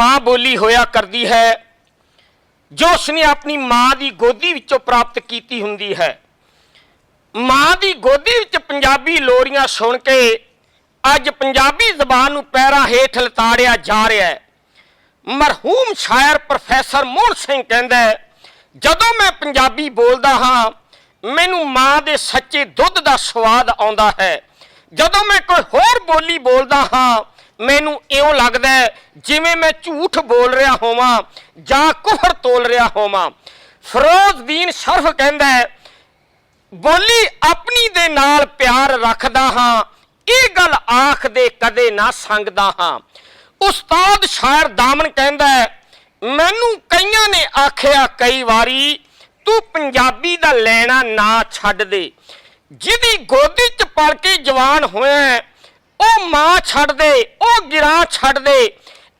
ਮਾਂ ਬੋਲੀ ਹੋਇਆ ਕਰਦੀ ਹੈ, ਜੋ ਉਸਨੇ ਆਪਣੀ ਮਾਂ ਦੀ ਗੋਦੀ ਵਿੱਚੋਂ ਪ੍ਰਾਪਤ ਕੀਤੀ ਹੁੰਦੀ ਹੈ। ਮਾਂ ਦੀ ਗੋਦੀ ਵਿੱਚ ਪੰਜਾਬੀ ਲੋਰੀਆਂ ਸੁਣ ਕੇ ਅੱਜ ਪੰਜਾਬੀ ਜ਼ਬਾਨ ਨੂੰ ਪੈਰਾਂ ਹੇਠ ਲਤਾੜਿਆ ਜਾ ਰਿਹਾ ਹੈ। ਮਰਹੂਮ ਸ਼ਾਇਰ ਪ੍ਰੋਫੈਸਰ ਮੋਹਨ ਸਿੰਘ ਕਹਿੰਦਾ ਜਦੋਂ ਮੈਂ ਪੰਜਾਬੀ ਬੋਲਦਾ ਹਾਂ, ਮੈਨੂੰ ਮਾਂ ਦੇ ਸੱਚੇ ਦੁੱਧ ਦਾ ਸਵਾਦ ਆਉਂਦਾ ਹੈ। ਜਦੋਂ ਮੈਂ ਕੋਈ ਹੋਰ ਬੋਲੀ ਬੋਲਦਾ ਹਾਂ ਮੈਨੂੰ ਇਉਂ ਲੱਗਦਾ ਜਿਵੇਂ ਮੈਂ ਝੂਠ ਬੋਲ ਰਿਹਾ ਹੋਵਾਂ ਜਾਂ ਕੁਫਰ ਤੋਲ ਰਿਹਾ ਹੋਵਾਂ। ਫਿਰੋਜ਼ਦੀਨ ਸ਼ਰਫ ਕਹਿੰਦਾ ਬੋਲੀ ਆਪਣੀ ਦੇ ਨਾਲ ਪਿਆਰ ਰੱਖਦਾ ਹਾਂ, ਇਹ ਗੱਲ ਆਖਦੇ ਕਦੇ ਨਾ ਸੰਗਦਾ ਹਾਂ। ਉਸਤਾਦ ਸ਼ਾਇਰ ਦਾਮਨ ਕਹਿੰਦਾ ਮੈਨੂੰ ਕਈਆਂ ਨੇ ਆਖਿਆ ਕਈ ਵਾਰੀ, ਤੂੰ ਪੰਜਾਬੀ ਦਾ ਲੈਣਾ ਨਾ ਛੱਡ ਦੇ। ਜਿਹਦੀ ਗੋਦੀ ਚ ਪੜ ਕੇ ਜਵਾਨ ਹੋਇਆ ਉਹ ਮਾਂ ਛੱਡ ਦੇ, ਉਹ ਗਿਰਾਂ ਛੱਡ ਦੇ।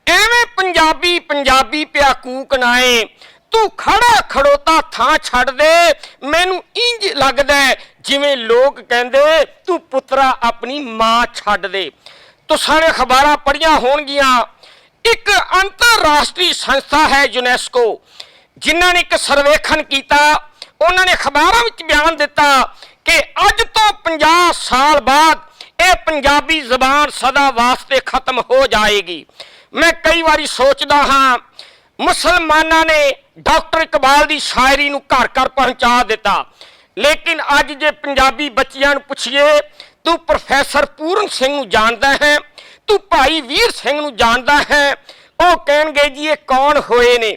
ਐਵੇਂ ਪੰਜਾਬੀ ਪੰਜਾਬੀ ਪਿਆ ਕੂਕ ਨਾਏ ਤੂੰ ਖੜਾ ਖੜੋਤਾ ਥਾਂ ਛੱਡ ਦੇ। ਮੈਨੂੰ ਇੰਜ ਲੱਗਦਾ ਜਿਵੇਂ ਲੋਕ ਕਹਿੰਦੇ, ਤੂੰ ਪੁੱਤਰਾ ਆਪਣੀ ਮਾਂ ਛੱਡ ਦੇ। ਤੁਸੀਂ ਨੇ ਖਬਰਾਂ ਪੜੀਆਂ ਹੋਣਗੀਆਂ। ਇੱਕ ਅੰਤਰਰਾਸ਼ਟਰੀ ਸੰਸਥਾ ਹੈ ਯੂਨੈਸਕੋ, ਜਿਨ੍ਹਾਂ ਨੇ ਇੱਕ ਸਰਵੇਖਣ ਕੀਤਾ। ਉਹਨਾਂ ਨੇ ਖਬਰਾਂ ਵਿੱਚ ਬਿਆਨ ਦਿੱਤਾ ਕਿ ਅੱਜ ਤੋਂ 50 ਸਾਲ ਬਾਅਦ ਇਹ ਪੰਜਾਬੀ ਜ਼ਬਾਨ ਸਦਾ ਵਾਸਤੇ ਖਤਮ ਹੋ ਜਾਏਗੀ। ਮੈਂ ਕਈ ਵਾਰੀ ਸੋਚਦਾ ਹਾਂ, ਮੁਸਲਮਾਨਾਂ ਨੇ ਡਾਕਟਰ ਇਕਬਾਲ ਦੀ ਸ਼ਾਇਰੀ ਨੂੰ ਘਰ ਘਰ ਪਹੁੰਚਾ ਦਿੱਤਾ। ਲੇਕਿਨ ਅੱਜ ਜੇ ਪੰਜਾਬੀ ਬੱਚਿਆਂ ਨੂੰ ਪੁੱਛੀਏ, ਤੂੰ ਪ੍ਰੋਫੈਸਰ ਪੂਰਨ ਸਿੰਘ ਨੂੰ ਜਾਣਦਾ ਹੈ? ਤੂੰ ਭਾਈ ਵੀਰ ਸਿੰਘ ਨੂੰ ਜਾਣਦਾ ਹੈ? ਉਹ ਕਹਿਣਗੇ ਜੀ, ਇਹ ਕੌਣ ਹੋਏ ਨੇ?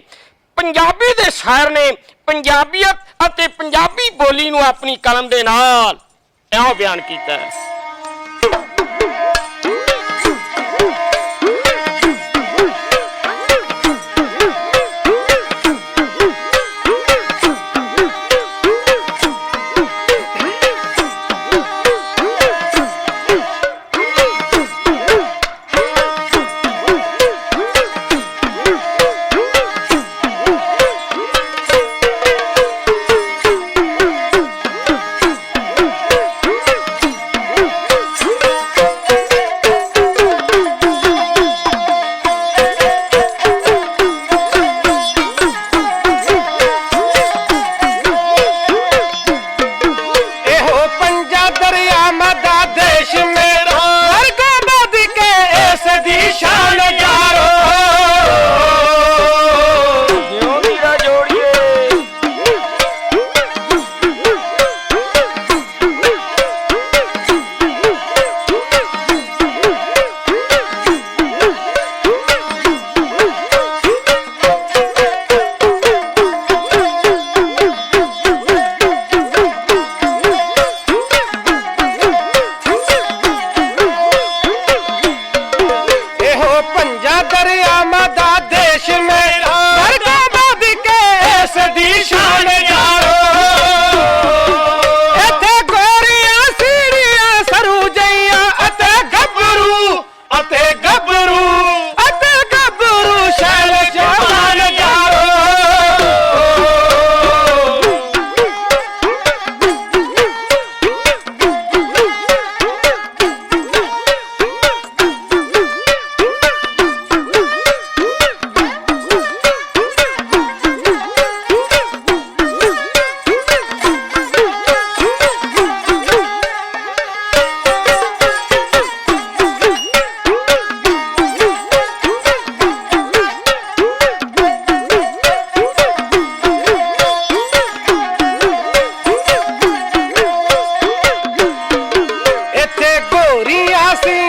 ਪੰਜਾਬੀ ਦੇ ਸ਼ਾਇਰ ਨੇ ਪੰਜਾਬੀਅਤ ਅਤੇ ਪੰਜਾਬੀ ਬੋਲੀ ਨੂੰ ਆਪਣੀ ਕਲਮ ਦੇ ਨਾਲ। ਇਉਂ ਬਿਆਨ ਕੀਤਾ ਹੈ। ਇਹੋ ਪੰਜਾ ਦਰਿਆ ਮਦਾ ਦੇਸ਼ করিয়াছি